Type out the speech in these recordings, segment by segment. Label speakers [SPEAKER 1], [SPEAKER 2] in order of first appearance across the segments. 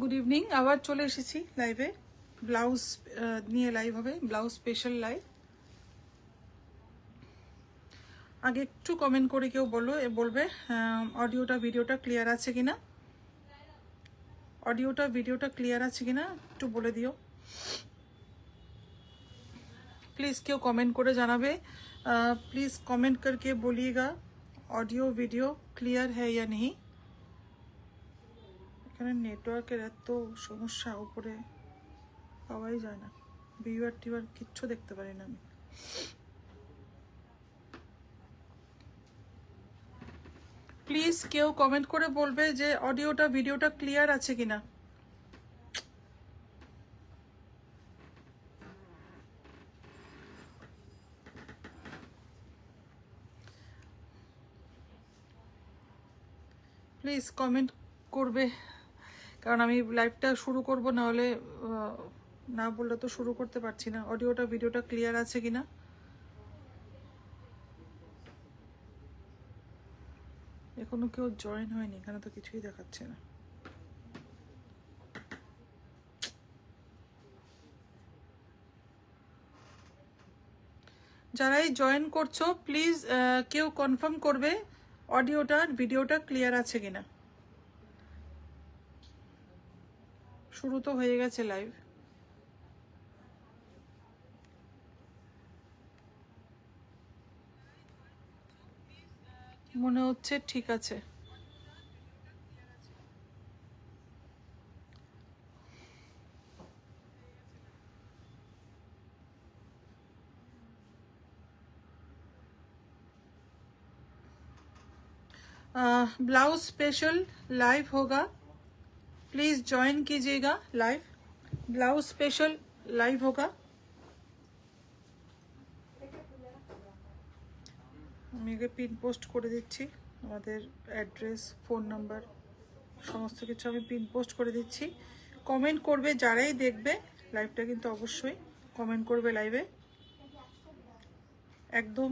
[SPEAKER 1] Good evening আবার চলে এসেছি লাইভে ব্লাউজ নিয়ে লাইভ হবে। ব্লাউজ স্পেশাল লাইভ আগে একটু কমেন্ট করে কেউ বলো বলবে অডিওটা ভিডিওটা ক্লিয়ার আছে কিনা? অডিওটা ভিডিওটা ক্লিয়ার আছে কিনা? একটু বলে দিও। প্লিজ কেউ কমেন্ট করে জানাবে। প্লিজ কমেন্ট করকে বলিয়েগা। অডিও ভিডিও ক্লিয়ার হ্যাঁ ইয়া নেই। এখানে নেটওয়ার্কের এত সমস্যা উপরে পাওয়াই যায় না। ভিউয়ার টিউয়ার কিচ্ছু দেখতে পারি না আমি। প্লিজ কেউ কমেন্ট করে বলবে যে অডিওটা ভিডিওটা ক্লিয়ার আছে কিনা। প্লিজ কমেন্ট করবে। কারণ আমি লাইভটা শুরু করব না হলে না বললে তো শুরু করতে পারছি না। অডিওটা, ভিডিওটা ক্লিয়ার আছে কিনা? এখনও কেউ জয়েন হয়নি, এখানে তো কিছুই দেখাচ্ছে না। যারাই জয়েন করছ প্লিজ কেউ কনফার্ম করবে অডিওটা আর ভিডিওটা ক্লিয়ার আছে কিনা। শুরু তো হয়ে গেছে লাইভ মনে হচ্ছে ঠিক আছে ब्लाउज स्पेशल लाइव होगा प्लीज ज्वाइन कीजिएगा लाइव ब्लाउज स्पेशल लाइव होगा আমি আগে পিন পোস্ট করে দিচ্ছি আমাদের অ্যাড্রেস ফোন নাম্বার সমস্ত কিছু আমি পিন পোস্ট করে দিচ্ছি কমেন্ট করবে যারাই দেখবে লাইভটা কিন্তু অবশ্যই কমেন্ট করবে লাইভে একদম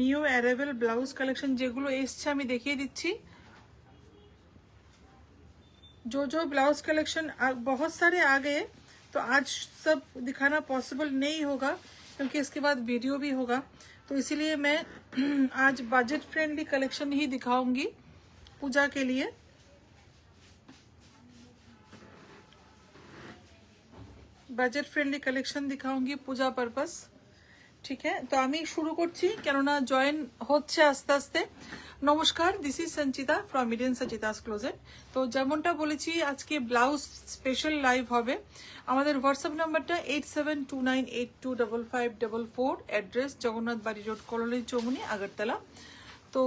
[SPEAKER 1] নিউ অ্যারাইভেল ব্লাউজ কালেকশন যেগুলো এসছে আমি দেখিয়ে দিচ্ছি जो जो ब्लाउज कलेक्शन बहुत सारे आ गए तो आज सब दिखाना पॉसिबल नहीं होगा क्योंकि इसके बाद वीडियो भी होगा तो इसीलिए मैं आज बजट फ्रेंडली कलेक्शन ही दिखाऊंगी पूजा के लिए बजट फ्रेंडली कलेक्शन दिखाऊंगी पूजा पर्पस ঠিক আছে তো আমি শুরু করছি কেননা জয়েন হচ্ছে আস্তে আস্তে নমস্কার this is Sanchita from Eden Sanchita's closet তো যেমনটা বলেছি, আজকে ব্লাউজ স্পেশাল লাইভ হবে। আমাদের হোয়াটসঅ্যাপ নাম্বারটা eight seven two nine eight two double five double four address Jagannath Bari road colony Chowmuhani Agartala. তো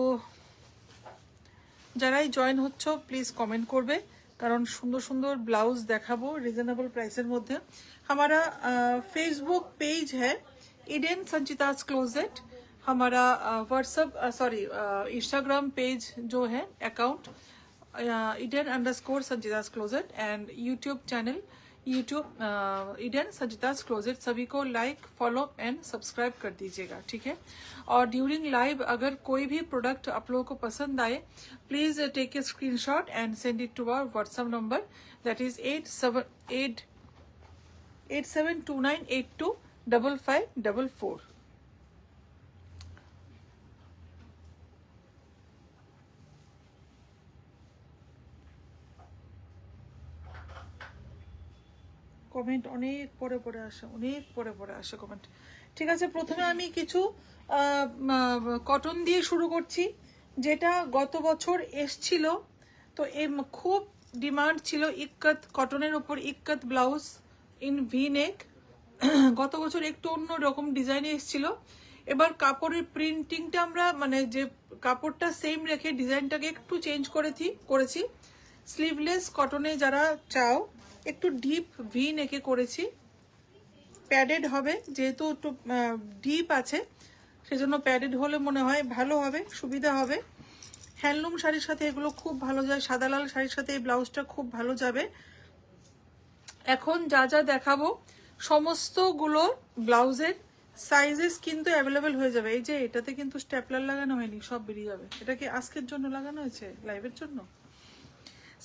[SPEAKER 1] যারাই জয়েন হচ্ছ প্লিজ কমেন্ট করবে, কারণ সুন্দর সুন্দর ব্লাউজ দেখাবো রিজনেবল প্রাইসের মধ্যে। আমারা ফেসবুক পেজ হ্যাঁ ইডেন সঞ্চিতাস ক্লোজেট हमारा व्हाट्सअप सॉरी इंस्टाग्राम पेज जो है account Eden underscore Sanchita's closet and YouTube channel YouTube Eden Sanchita's closet सभी को लाइक फॉलो एंड सब्सक्राइब कर दीजिएगा, ठीक है? और ड्यूरिंग लाइव अगर कोई भी प्रोडक्ट आप लोगों को पसंद आए please take a screenshot and send it to our WhatsApp number that is eight seven eight eight seven two nine eight two double five double four comment অনেক পরে পরে আসে, অনেক পরে পরে আসে কমেন্ট ঠিক আছে, প্রথমে আমি কিছু কটন দিয়ে শুরু করছি, যেটা গত বছর এসছিল, তো এ খুব ডিমান্ড ছিল ইক্কত কটনের ওপর ikat blouse in V neck গত বছর একটু অন্য রকম ডিজাইনে এসেছিল। এবার কাপড়ের প্রিন্টিংটা আমরা মানে যে কাপড়টা সেম রেখে ডিজাইনটাকে একটু চেঞ্জ করেছি করেছি। স্লিভলেস কটনে যারা চাও একটু ডিপ ভি নেকে করেছি। প্যাডেড হবে, যেহেতু একটু ডিপ আছে, সেজন্য প্যাডেড হলে মনে হয় ভালো হবে, সুবিধা হবে। হ্যান্ডলুম শাড়ির সাথে এগুলো খুব ভালো যায়, সাদা লাল শাড়ির সাথে এই ব্লাউজটা খুব ভালো যাবে। এখন যা যা দেখাবো, সমস্তগুলো ব্লাউজের সাইজেস কিন্তু অ্যাভেলেবেল হয়ে যাবে। এই যে এটাতে কিন্তু স্ট্যাপলার লাগানো হয়নি, সব বেরিয়ে যাবে। এটা কি আজকের জন্য লাগানো হয়েছে? লাইভের জন্য?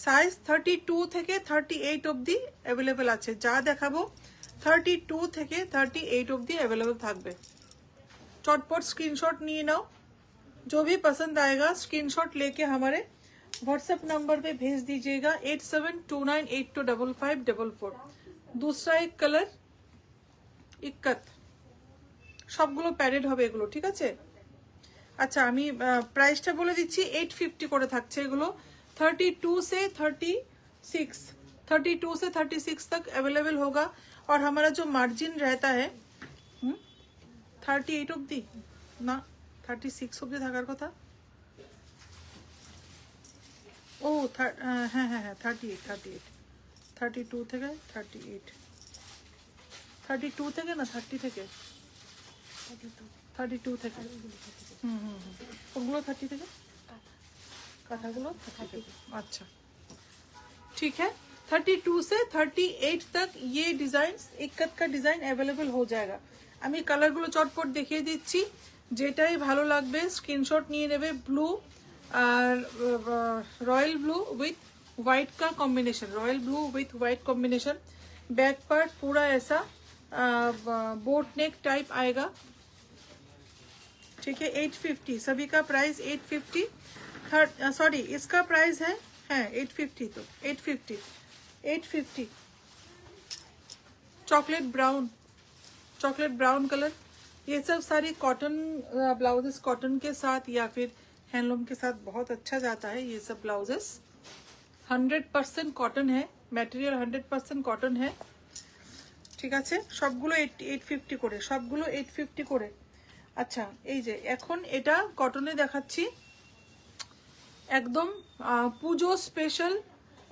[SPEAKER 1] সাইজ থার্টি টু থেকে থার্টি এইট অবধি অ্যাভেলেবেল আছে যা দেখাবো থার্টি টু থেকে থার্টি এইট অবধি अवेलेबल থাকবে चटपट स्क्रीनशॉट नहीं नाओ जो भी पसंद आएगा स्क्रीनशॉट लेके हमारे व्हाट्सएप नंबर पे भेज दीजिएगा eight seven two nine eight two double five double four दूसरा एक कलर इक्कत সবগুলো প্যারেড হবে এগুলো ঠিক আছে আচ্ছা আমি প্রাইসটা বলে দিচ্ছি এইট ফিফটি করে থাকছে এগুলো थर्टी टू से थर्टी सिक्स थर्टी टू से थर्टी सिक्स तक अवेलेबल होगा और हमारा जो मार्जिन रहता है থার্টি এইট অবধি না থার্টি সিক্স অবধি থাকার কথা ও থার- আহ, হ্যাঁ হ্যাঁ হ্যাঁ thirty eight thirty eight thirty two থেকে থার্টি এইট থার্টি টু থেকে না থার্টি থেকে থার্টি টু থেকে হুম হুম হুম ওগুলো থার্টি থেকে কাঁথাগুলো থার্টি থেকে अच्छा ठीक है थर्टी टू से थर्टी एट तक ये डिजाइन इक्कत का डिजाइन अवेलेबल हो जाएगा আমি কালারগুলো চটপট দেখিয়ে দিচ্ছি যেটাই ভালো লাগবে স্ক্রিনশট নিয়ে নেবে ব্লু আর रॉयल ब्लू विथ वाइट का combination royal blue with white combination back part पूरा ऐसा बोट नेक टाइप आएगा ठीक है 850 सभी का प्राइस 850 थर्ड सॉरी इसका प्राइस है है 850 तो 850 850 chocolate brown chocolate brown colour ये सब सारी कॉटन ब्लाउजेस कॉटन के साथ या फिर हैंडलूम के साथ बहुत अच्छा जाता है ये सब ब्लाउजेस হান্ড্রেড পার্সেন্ট কটন হ্যাঁ ম্যাটেরিয়াল হান্ড্রেড পার্সেন্ট কটন হ্যাঁ ঠিক আছে সবগুলো এইট এইট ফিফটি করে সবগুলো এইট ফিফটি করে আচ্ছা এই যে এখন এটা কটনে দেখাচ্ছি একদম আহ, পুজো স্পেশাল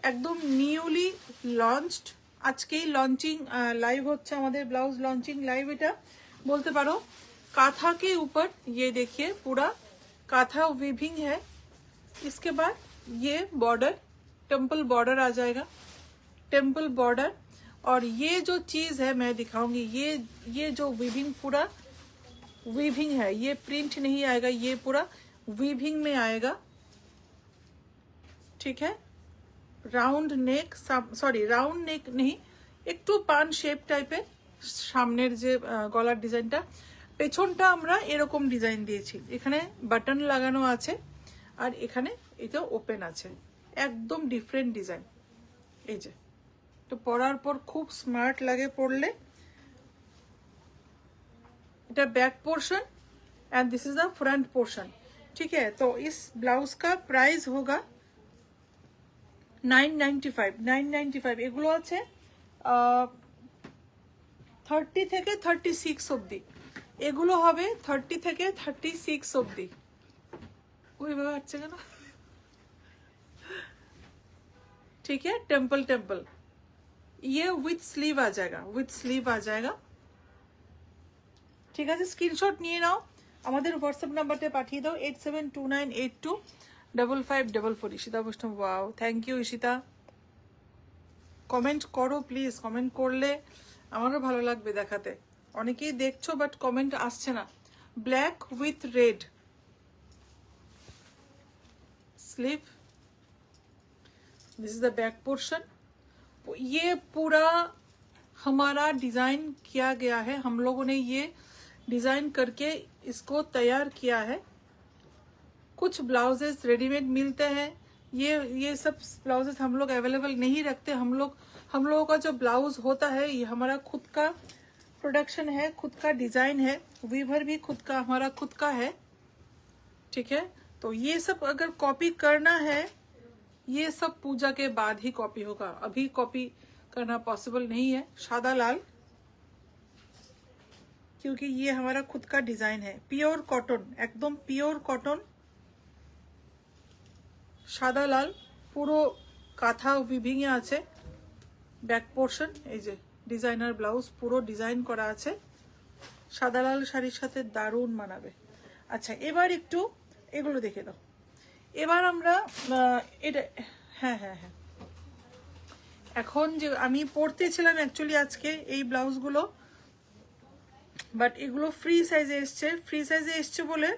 [SPEAKER 1] একদম নিউলি লঞ্চড আজকেই লঞ্চিং লাইভ হচ্ছে আমাদের ব্লাউজ लॉन्चिंग लाइव এটা বলতে পারো काथा के ऊपर ये देखिए पूरा काथा वीविंग है इसके बाद ये बॉर्डर टेम्पल बॉर्डर आ जाएगा टेम्पल बॉर्डर और ये जो चीज है मैं दिखाऊंगी ये ये जो वीविंग पूरा वीविंग है ये प्रिंट नहीं आएगा ये पूरा वीविंग में आएगा ठीक है round neck sorry round neck নেই একটু পান শেপ টাইপের সামনের যে আহ, গলার ডিজাইনটা পেছনটা আমরা এরকম ডিজাইন দিয়েছি এখানে বাটন লাগানো আছে আর এখানে এটা ওপেন আছে একদম ডিফারেন্ট ডিজাইন এই যে তো পরার পর খুব স্মার্ট লাগে পরলে এটা back portion and this is the front portion ठीक है तो इस ब्लाउज का प्राइस होगा nine ninety five nine ninety five এগুলো আছে থার্টি থেকে থার্টি সিক্স অবধি এগুলো হবে থার্টি থেকে থার্টি সিক্স অবধি ওইভাবে হচ্ছে কেন ठीक है टेम्पल टेम्पल ये विथ स्लीव आ जाएगा विथ स्लीव आ जाएगा ঠিক আছে স্ক্রিনশট নিয়ে নাও আমাদের হোয়াটসঅ্যাপ নাম্বারটা পাঠিয়ে দাও eight seven two nine eight two double five double four Ishita Baishnab wow thank you Ishita comment করো প্লিজ কমেন্ট করলে আমারও ভালো লাগবে দেখাতে অনেকেই দেখছো বাট কমেন্ট আসছে না black with red sleeve this is the back portion ये पूरा हमारा डिजाइन किया गया है हम लोगों ने ये डिजाइन करके इसको तैयार किया है कुछ ब्लाउजेस रेडीमेड मिलते हैं। ये ये सब ब्लाउजेस हम लोग अवेलेबल नहीं रखते। हम लोग, हम लोगों का जो ब्लाउज होता है, ये हमारा खुद का प्रोडक्शन है, खुद का डिज़ाइन है। वीवर भी खुद का, हमारा खुद का है। ठीक है? तो ये सब अगर कॉपी करना है, ये सब पूजा के बाद ही कॉपी होगा। अभी कॉपी करना पॉसिबल नहीं है सादा लाल। क्योंकि ये हमारा खुद का डिज़ाइन है। प्योर कॉटन, एकदम प्योर कॉटन। সাদা লাল, পুরো কাঁথা উইভিংয়ে আছে। ব্যাক পোর্শন এই যে ডিজাইনার ব্লাউজ পুরো ডিজাইন করা আছে। সাদা লাল শাড়ির সাথে দারুণ মানাবে। আচ্ছা এবার একটু এগুলো দেখে দাও এবার আমরা এটা হ্যাঁ হ্যাঁ হ্যাঁ। এখন যে আমি পড়তেছিলাম অ্যাকচুয়ালি আজকে এই ব্লাউজগুলো বাট এগুলো ফ্রি সাইজে এসছে। ফ্রি সাইজে এসছে বলে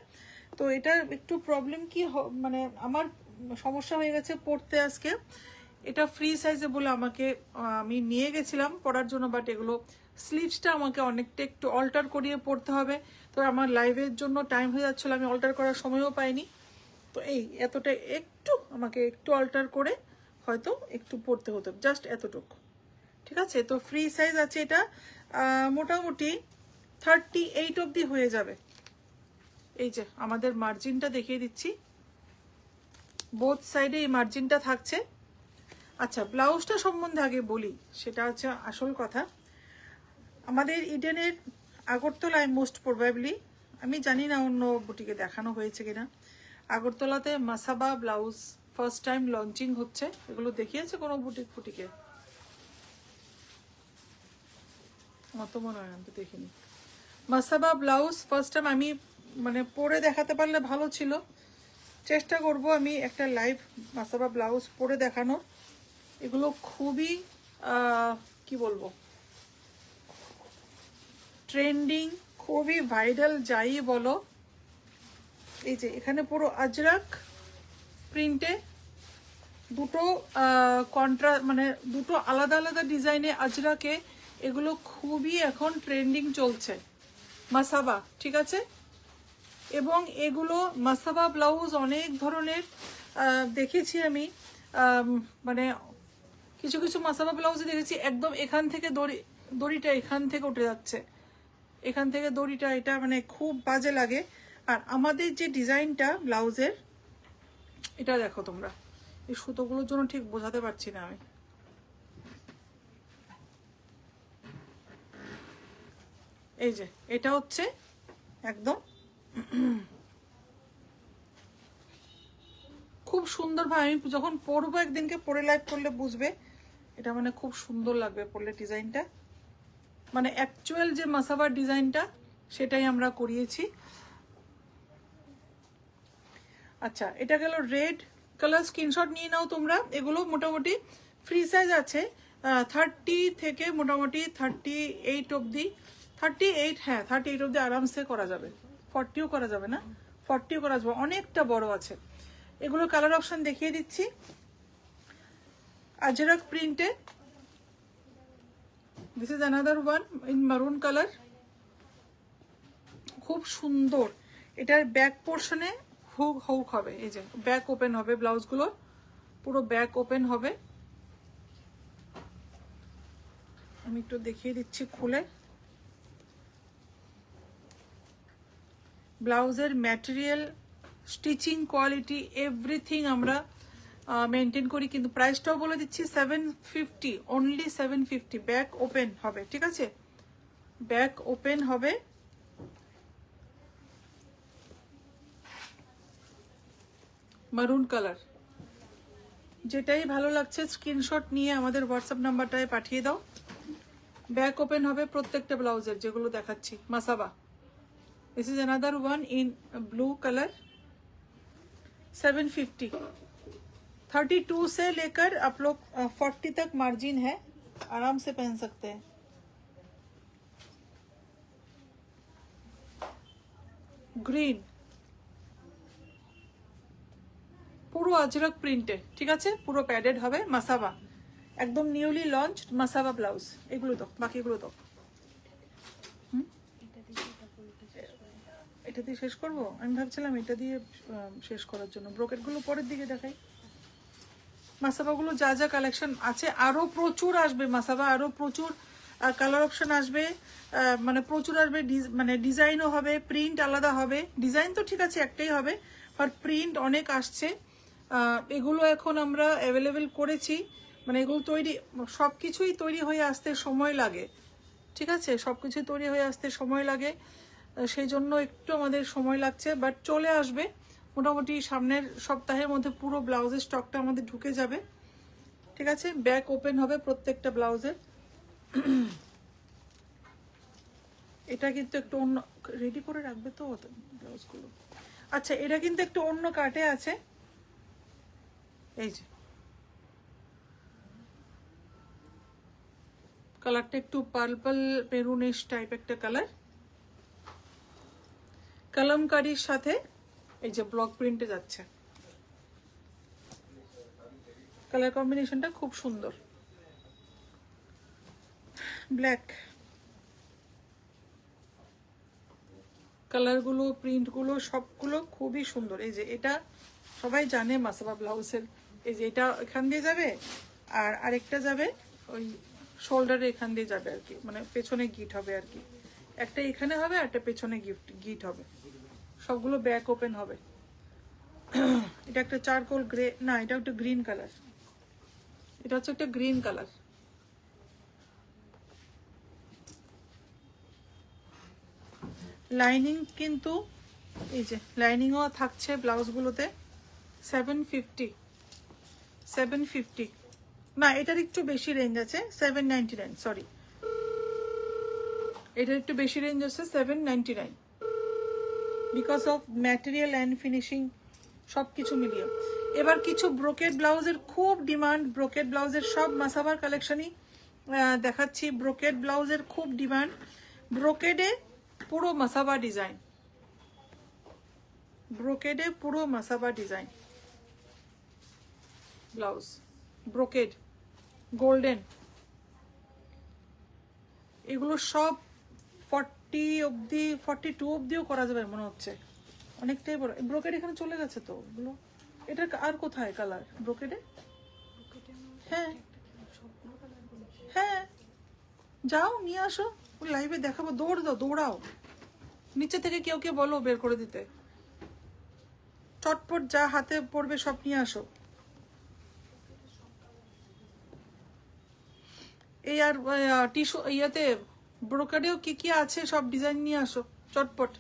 [SPEAKER 1] তো এটা একটু প্রবলেম কি মানে আমার সমস্যা হয়ে গেছে পড়তে আজকে। এটা ফ্রি সাইজে বলে আমাকে, আমি নিয়ে গেছিলাম পরার জন্য বাট এগুলো স্লিভসটা আমাকে অনেকটা একটু অল্টার করিয়ে পড়তে হবে। তো আমার লাইভের জন্য টাইম হয়ে যাচ্ছিল, আমি অল্টার করার সময়ও পাইনি। তো এই এতটা একটু আমাকে একটু অল্টার করে হয়তো একটু পড়তে হতো জাস্ট এতটুকু। ঠিক আছে? তো ফ্রি সাইজ আছে এটা। মোটামুটি থার্টি এইট অবধি হয়ে যাবে। এই যে, আমাদের মার্জিনটা দেখিয়ে দিচ্ছি। বোথ সাইডে এই মার্জিনটা থাকছে। আচ্ছা ব্লাউজটা সম্বন্ধে আগে বলি, সেটা হচ্ছে আসল কথা। আমাদের ইডেনের আগরতলায় মোস্ট প্রবাবলি আমি জানি না অন্য বুটিকে দেখানো হয়েছে কিনা। আগরতলাতে Masaba blouse first time launching হচ্ছে, এগুলো দেখিয়েছে কোনো বুটিক ফুটিকে অত মনে হয় আমি তো দেখিনি। মাসাবা ব্লাউজ ফার্স্ট টাইম আমি মানে পরে দেখাতে পারলে ভালো ছিল। চেষ্টা করব আমি একটা লাইভ মাসাবা ব্লাউজ পরে দেখানোর। এগুলো খুবই কি বলব? ট্রেন্ডিং খুবই ভাইরাল যাই বলো। এই যে, এখানে পুরো আজরাক প্রিন্টে দুটো কন্ট্রা মানে দুটো আলাদা আলাদা ডিজাইনে আজরাকে এগুলো খুবই এখন ট্রেন্ডিং চলছে। মাসাবা ঠিক আছে? এবং এগুলো মাসাবা ব্লাউজ অনেক ধরনের দেখেছি আমি মানে কিছু কিছু মাসাবা ব্লাউজে দেখেছি, একদম এখান থেকে দড়ি, দড়িটা এখান থেকে উঠে যাচ্ছে। এখান থেকে দড়িটা, এটা মানে খুব বাজে লাগে। আর আমাদের যে ডিজাইনটা ব্লাউজের, এটা দেখো তোমরা, এই সুতোগুলোর জন্য ঠিক বোঝাতে পারছি না আমি। এই যে, এটা হচ্ছে একদম খুব সুন্দর ভাবে আমি যখন পরবো একদিনকে পরে লাইভ করলে বুঝবে। এটা মানে খুব সুন্দর লাগবে পরলে ডিজাইনটা মানে অ্যাকচুয়াল যে মাসাবার ডিজাইনটা সেটাই আমরা করিয়েছি। আচ্ছা এটা গেল রেড কালার স্ক্রিনশট নিয়ে নাও তোমরা। এগুলো মোটামুটি ফ্রি সাইজ আছে। থার্টি থেকে মোটামুটি থার্টি এইট অবধি। থার্টি এইট হ্যাঁ থার্টি এইট অবধি আরামসে করা যাবে। ফর্টিও করা যাবে না? ফর্টিও করা যাবে। অনেকটা বড় আছে। এগুলো কালার অপশন দেখিয়ে দিচ্ছি। Ajrak প্রিন্টে this is another one in maroon colour খুব সুন্দর। এটার ব্যাক পোর্শনে হুক হুক হবে। এই যে ব্যাক ওপেন হবে ব্লাউজগুলো পুরো ব্যাক ওপেন হবে। আমি একটু দেখিয়ে দিচ্ছি খুলে। ব্লাউজের ম্যাটেরিয়াল স্টিচিং কোয়ালিটি এভরিথিং আমরা মেনটেন করি, কিন্তু প্রাইসটাও বলে দিচ্ছি seven fifty only seven fifty back open হবে, ঠিক আছে? ব্যাক ওপেন হবে। মারুন কালার যেটাই ভালো লাগছে স্ক্রিনশট নিয়ে আমাদের হোয়াটসঅ্যাপ নাম্বারটায় পাঠিয়ে দাও। ব্যাক ওপেন হবে প্রত্যেকটা ব্লাউজের, যেগুলো দেখাচ্ছি। Masaba. this is another one in blue colour 750 32 से लेकर आप लोग फोर्टी तक मार्जिन है आराम से पहन सकते हैं গ্রিন পুরো আজরক প্রিন্টে ঠিক আছে পুরো প্যাডেড হবে মাসাবা একদম নিউলি লঞ্চ মাসাবা ব্লাউজ এগুলো তো বাকিগুলো তো এটা দিয়ে শেষ করব? আমি ভাবছিলাম এটা দিয়ে শেষ করার জন্য। ব্রোকেটগুলো পরের দিকে দেখাই। মাসাবাগুলো যা যা কালেকশন আছে, আরও প্রচুর আসবে মাসাবা, আরও প্রচুর কালার অপশন আসবে মানে প্রচুর আসবে মানে ডিজাইনও হবে প্রিন্ট আলাদা হবে। ডিজাইন তো ঠিক আছে, একটাই হবে বাট প্রিন্ট অনেক আসছে। এগুলো এখন আমরা অ্যাভেলেবেল করেছি। মানে এগুলো তৈরি সব কিছুই তৈরি হয়ে আসতে সময় লাগে। ঠিক আছে? সব কিছু তৈরি হয়ে আসতে সময় লাগে। সেই জন্য একটু আমাদের সময় লাগছে বাট চলে আসবে। মোটামুটি সামনের সপ্তাহের মধ্যে পুরো ব্লাউজের স্টকটা আমাদের ঢুকে যাবে। ঠিক আছে? ব্যাক ওপেন হবে প্রত্যেকটা ব্লাউজের এটা কিন্তু একটু অন্য রেডি করে রাখবে তো ব্লাউজগুলো আচ্ছা এটা কিন্তু একটু অন্য কাটে আছে। এই যে। কালারটা একটু পার্পল মেরুনিশ টাইপ একটা কালার কলমকারির সাথে এই যে ব্লক প্রিন্টে যাচ্ছে। কালার কম্বিনেশনটা খুব সুন্দর। ব্ল্যাক কালারগুলো প্রিন্টগুলো সবগুলো খুবই সুন্দর। এই যে এটা সবাই জানে মাসাবা ব্লাউজের। এই যে এটা এখান দিয়ে যাবে আর আরেকটা যাবে ওই শোল্ডারে এখান দিয়ে যাবে আর কি। মানে পেছনে গিট হবে আর কি। একটা এখানে হবে আর একটা পেছনে গিফট গিট হবে। সবগুলো ব্যাক ওপেন হবে। এটা একটা চারকোল গ্রে না এটা একটা গ্রিন কালার এটা হচ্ছে একটা গ্রিন কালার লাইনিং কিন্তু, এই যে লাইনিংও থাকছে ব্লাউজগুলোতে সেভেন ফিফটি সেভেন ফিফটি না, এটার একটু বেশি রেঞ্জ আছে সেভেন নাইনটি নাইন সরি এটার একটু বেশি রেঞ্জ আছে seven ninety nine because of material and finishing সব কিছু মিলিয়ে। এবার কিছু ব্রোকেড ব্লাউজের, খুব ডিমান্ড ব্রোকেড ব্লাউজের, সব মাসাবার কালেকশনই দেখাচ্ছি ব্রোকেড ব্লাউজের খুব ডিমান্ড ব্রোকেডে পুরো মাসাবা ডিজাইন ব্রোকেডে পুরো Masaba design blouse brocade golden এগুলো সব ফর্টি অবধি, ফর্টি টু অবধিও করা যাবে মনে হচ্ছে। অনেকটাই বড়। ব্রোকেড এখানে চলে গেছে তো? ওগুলো এটা আর কোথায় কালার ব্রোকেডে হ্যাঁ। হ্যাঁ। যাও, নিয়ে আসো। লাইভে দেখাবো। দৌড় দাও, দৌড়াও। নিচে থেকে কেউ কেউ বলো বের করে দিতে। চটপট যা হাতে পড়বে সব নিয়ে আসো। এই আর টিস্যু ইয়েতে ব্রোকারেও কি কি আছে সব ডিজাইন নিয়ে আসো, চটপট।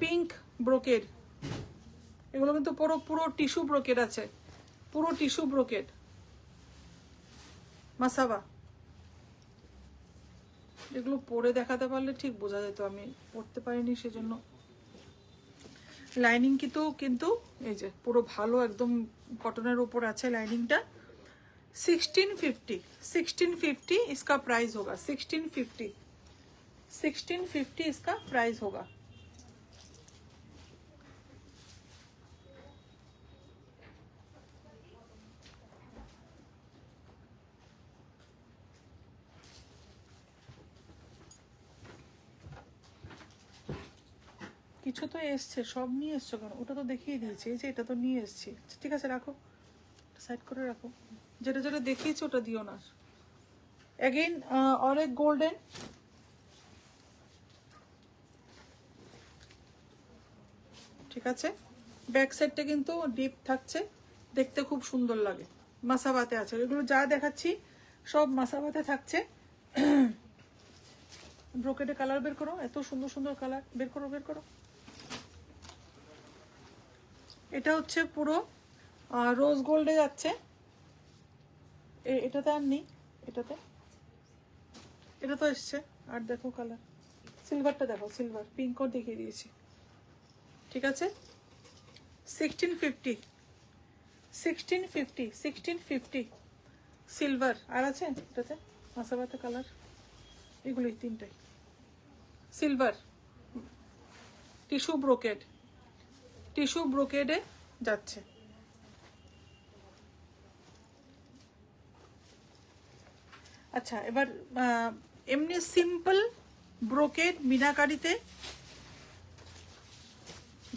[SPEAKER 1] পিঙ্ক ব্রোকেড এগুলো কিন্তু পুরো পুরো টিস্যু ব্রোকেড আছে। পুরো টিস্যু ব্রোকেড মাসাবা। এগুলো পরে দেখাতে পারলে ঠিক বোঝা যেত, আমি পড়তে পারিনি সেজন্য। লাইনিং কিন্তু কিন্তু এই যে পুরো ভালো একদম কটনের উপর আছে লাইনিংটা। সিক্সটিন ফিফটি সিক্সটিন ফিফটি ইসকা প্রাইস হোগা সিক্সটিন ফিফটি सिक्सटीन फिफ्टी इसका प्राइस होगा কিছু তো এসছে সব নিয়ে এসছো কেন ওটা তো দেখিয়ে দিয়েছি এই যে এটা তো নিয়ে এসছি আচ্ছা, ঠিক আছে রাখো সাইড করে রাখো যেটা যেটা দেখিয়েছি ওটা দিও না অ্যাগেইন অনেক গোল্ডেন ঠিক আছে? ব্যাক সাইডটা কিন্তু ডিপ থাকছে। দেখতে খুব সুন্দর লাগে। মাসাবাতে আছে। এগুলো যা দেখাচ্ছি, সব মাসাবাতে থাকছে। ব্রোকেটে কালার বের করো। এত সুন্দর সুন্দর কালার বের করো বের করো। এটা হচ্ছে পুরো রোজ গোল্ডে যাচ্ছে। এটাতে আর নেই। এটাতে? এটা তো এসছে। আর দেখো কালার সিলভারটা দেখো সিলভার পিঙ্কও দেখিয়ে দিয়েছি। ঠিক আছে? Sixteen fifty sixteen fifty sixteen fifty silver আর আছে এটাতে? মাসাবাতে কালার এগুলোই তিনটাই। সিলভার টিস্যু ব্রোকেড টিস্যু ব্রোকেডে যাচ্ছে। আচ্ছা এবার এমনি সিম্পল ব্রোকেড মিনাকারিতে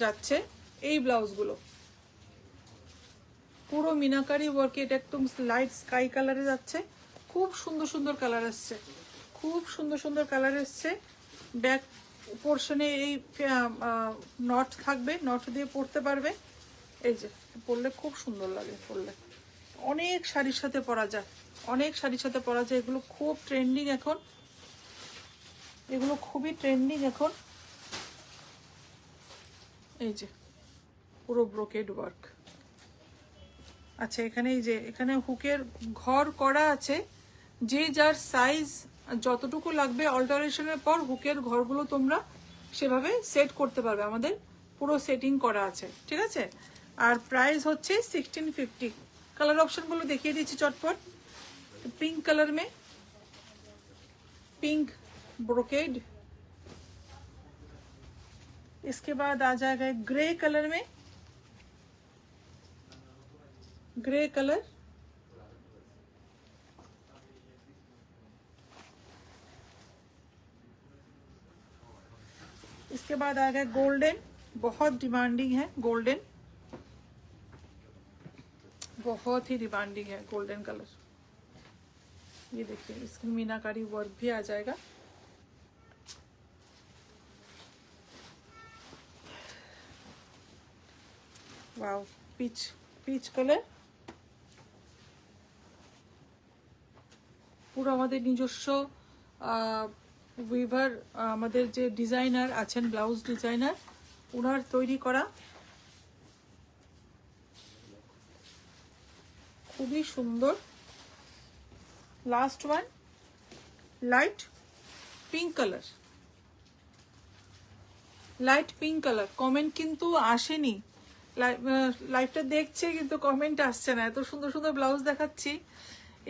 [SPEAKER 1] যাচ্ছে এই ব্লাউজগুলো। পুরো মিনাকারি ওয়ার্কে এটা একদম লাইট স্কাই কালারে যাচ্ছে। খুব সুন্দর সুন্দর কালার আসছে। খুব সুন্দর সুন্দর কালার এসছে। ব্যাক পোর্শনে এই নট থাকবে নট দিয়ে পরতে পারবে। এই যে, পরলে খুব সুন্দর লাগে পরলে। অনেক শাড়ির সাথে পরা যায়। অনেক শাড়ির সাথে পরা যায়। এগুলো খুব ট্রেন্ডিং এখন। এগুলো খুবই ট্রেন্ডিং এখন। এই যে, পুরো ব্রোকেড ওয়ার্ক। আচ্ছা এখানে এই যে, এখানে হুকের ঘর করা আছে। যে যার সাইজ যতটুকু লাগবে অল্টারেশনের পর হুকের ঘরগুলো তোমরা সেভাবে সেট করতে পারবে। আমাদের পুরো সেটিং করা আছে, ঠিক আছে? আর প্রাইস হচ্ছে সিক্সটিন ফিফটি কালার অপশানগুলো দেখিয়ে দিচ্ছি চটপট। পিঙ্ক কালার মে। পিঙ্ক ব্রোকেড इसके बाद आ जाएगा ग्रे कलर में। Grey colour. इसके बाद आ गया गोल्डन। बहुत डिमांडिंग है गोल्डन। बहुत ही डिमांडिंग है गोल्डन कलर। ये देखिए, इसमें मीनाकारी वर्क भी आ जाएगा। वाओ পিচ পিচ কালার পুরো আমাদের নিজস্ব উইভার আমাদের যে ডিজাইনার আছেন ব্লাউজ ডিজাইনার ওনার তৈরি করা। খুবই সুন্দর। Last one light pink colour light pink colour comment কিন্তু আসেনি। লাইভটা দেখছে, কিন্তু কমেন্ট আসছে না। এত সুন্দর সুন্দর ব্লাউজ দেখাচ্ছি।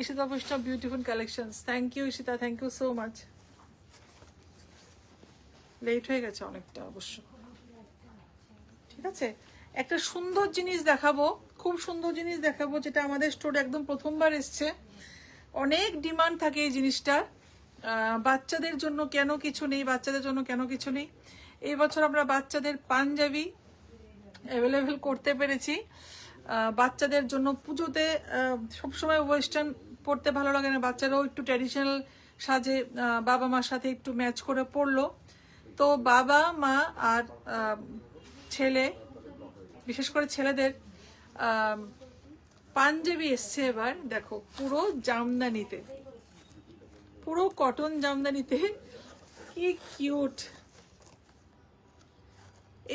[SPEAKER 1] Ishita Baishnab beautiful collection thank you Ishita thank you so much late হয়ে গেছে অনেকটা অবশ্য। ঠিক আছে? একটা সুন্দর জিনিস দেখাবো, খুব সুন্দর জিনিস দেখাবো, যেটা আমাদের স্টোর একদম প্রথমবার এসছে। অনেক ডিমান্ড থাকে এই জিনিসটার বাচ্চাদের জন্য কেন কিছু নেই, বাচ্চাদের জন্য কেন কিছু নেই। এই বছর আমরা বাচ্চাদের পাঞ্জাবি অ্যাভেলেবেল করতে পেরেছি। বাচ্চাদের জন্য পুজোতে সবসময় ওয়েস্টার্ন পড়তে ভালো লাগে না। বাচ্চারাও একটু ট্র্যাডিশনাল সাজে বাবা মার সাথে একটু ম্যাচ করে পড়ল। তো বাবা, মা আর ছেলে, বিশেষ করে ছেলেদের পাঞ্জাবি এসছে এবার, দেখো, পুরো জামদানিতে। পুরো কটন জামদানিতে। কি কিউট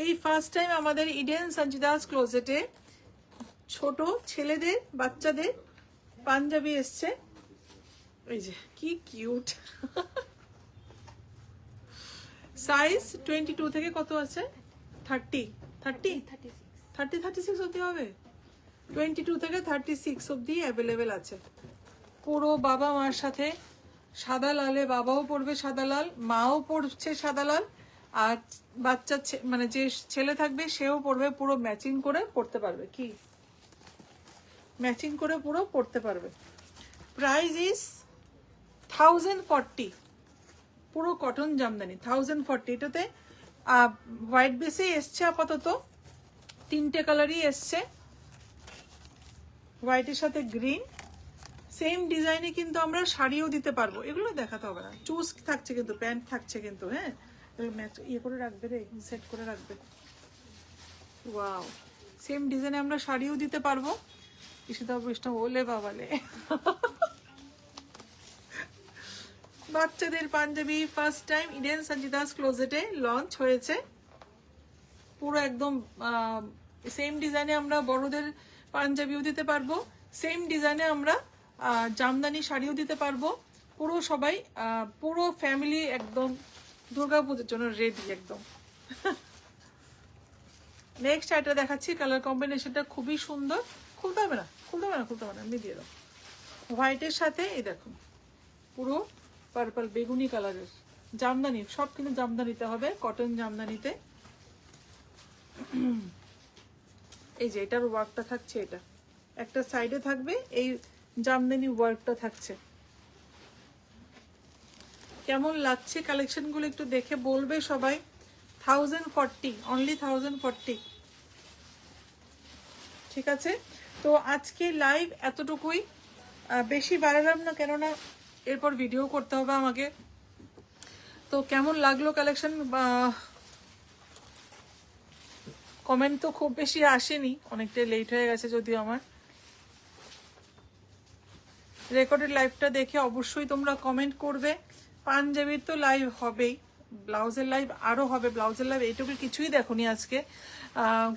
[SPEAKER 1] এই ফার্স্ট টাইম আমাদের ইডেন সঞ্চিদাস ক্লোজেটে ছোট ছেলেদের, বাচ্চাদের পাঞ্জাবি এসছে। এই যে, কি কিউট সাইজ টোয়েন্টি টু থেকে কত আছে? Thirty thirty thirty thirty six অব্দি হবে? টোয়েন্টি টু থেকে থার্টি সিক্স অব্দি অ্যাভেলেবেল আছে। পুরো বাবা মার সাথে সাদা লালে বাবাও পড়বে সাদা লাল, মাও পড়ছে সাদা লাল। আর বাচ্চা মানে যে ছেলে থাকবে, সেও পড়বে পুরো ম্যাচিং করে পড়তে পারবে। কি? ম্যাচিং করে পুরো পড়তে পারবে। প্রাইস ইজ থাউজেন্ড ফর্টি পুরো কটন জামদানি থাউজেন্ড ফর্টি এটাতে হোয়াইট বেসে এসছে আপাতত। তিনটে কালারই এসছে। হোয়াইটের সাথে গ্রিন সেম ডিজাইনে কিন্তু আমরা শাড়িও দিতে পারব। এগুলো দেখাতে হবে না। চুজ থাকছে কিন্তু প্যান্ট থাকছে কিন্তু হ্যাঁ? ম্যাচ ইয়ে করে রাখবে রে সেট করে রাখবে। ওয়াও সেম ডিজাইনে আমরা শাড়িও দিতে পারব। ঈশিতা বৈষ্ণব ওলে বাবালে। বাচ্চাদের Punjabi first time Eden Sanchita's ক্লোজেটে launch হয়েছে। পুরো একদম সেম ডিজাইনে আমরা বড়দের পাঞ্জাবিও দিতে পারব। সেম ডিজাইনে আমরা জামদানি শাড়িও দিতে পারব। পুরো সবাই পুরো ফ্যামিলি একদম দুর্গাপুজোর জন্য রেডি একদম। নেক্সট এটা দেখাচ্ছি কালার কম্বিনেশনটা খুবই সুন্দর। খুলতে হবে না, খুলতে হবে না, খুলতে হবে না, আমি দিয়ে দাও। হোয়াইটের সাথে, এই দেখুন পুরো পার্পল বেগুনি কালারের জামদানি, সব কিন্তু জামদানিতে হবে কটন জামদানিতে। এই যে, এটার ওয়ার্কটা থাকছে এটা। একটা সাইডে থাকবে, এই জামদানি ওয়ার্কটা থাকছে। কেমন লাগছে কালেকশনগুলো একটু দেখে বলবে সবাই। Thousand forty only thousand forty ঠিক আছে? তো আজকে লাইভ এতটুকুই। বেশি বাড়ালাম না, কেননা এরপর ভিডিও করতে হবে আমাকে। তো কেমন লাগল কালেকশন কমেন্ট তো খুব বেশি আসেনি অনেকটাই লেট হয়ে গেছে যদিও আমার। রেকর্ডেড লাইভটা দেখে অবশ্যই তোমরা কমেন্ট করবে। पाजाबी तो लाइव হবেই। ब्लाउजर लाइव आरो হবে। ब्लाउजर लाइव এটুকু কিছুই आज के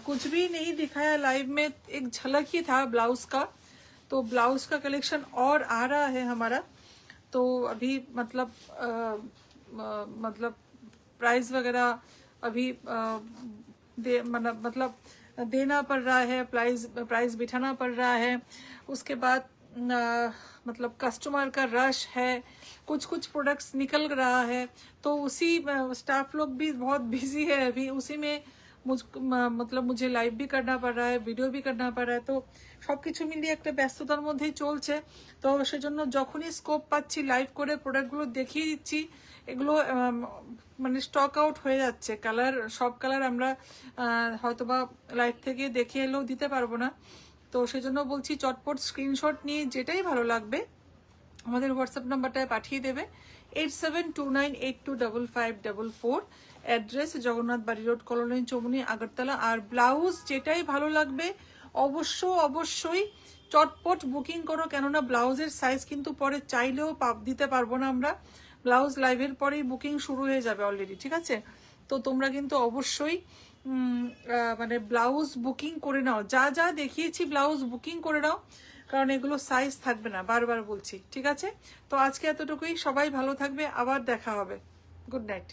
[SPEAKER 1] कुछ भी नहीं दिखाया लाइव में एक झलक ही था ब्लाउज का। तो ब्लाउज का कलेक्शन और आ रहा है हमारा। तो अभी मतलब आ, आ, मतलब प्राइस वगैरह अभी आ, दे मतलब मतलब देना पड़ रहा है प्राइस प्राइस बिठाना पड़ रहा है। उसके बाद आ, मतलब कस्टमर का रश है। कुछ कुछ प्रोडक्ट्स निकल रहा है तो उसी स्टाफ लोग भी बहुत बिजी है अभी उसी में मुझ म- मतलब मुझे लाइव भी करना पड़ रहा है ভিডিও भी करना पड़ रहा है তো সবকিছু মিলিয়ে একটা ব্যস্ততার মধ্যেই চলছে তো সেজন্য যখনই স্কোপ পাচ্ছি লাইভ করে প্রোডাক্টগুলো দেখিয়ে দিচ্ছি এগুলো আম, মানে স্টক আউট হয়ে যাচ্ছে কালার সব কালার আমরা আহ, হয়তোবা লাইভ থেকে দেখে এলেও দিতে পারবো না তো সেজন্য বলছি চটপট স্ক্রিনশট নিয়ে যেটাই ভালো লাগবে আমাদের হোয়াটসঅ্যাপ নাম্বারটায় পাঠিয়ে দেবে। Eight seven two nine eight two double five double four address Jagannath Bari road colony Chaumani, Agartala. আর ব্লাউজ যেটাই ভালো লাগবে অবশ্য অবশ্যই চটপট বুকিং করো। কেননা ব্লাউজের সাইজ কিন্তু পরে চাইলেও পাপ দিতে পারব না আমরা। ব্লাউজ লাইভের পরেই বুকিং শুরু হয়ে যাবে অলরেডি ঠিক আছে? তো তোমরা কিন্তু অবশ্যই মানে ব্লাউজ বুকিং করে নাও। যা যা দেখিয়েছি ব্লাউজ বুকিং করে নাও। কারণ এগুলো সাইজ থাকবে না, বারবার বলছি, ঠিক আছে? তো আজকে এতটুকুই, সবাই ভালো থাকবে, আবার দেখা হবে। Good night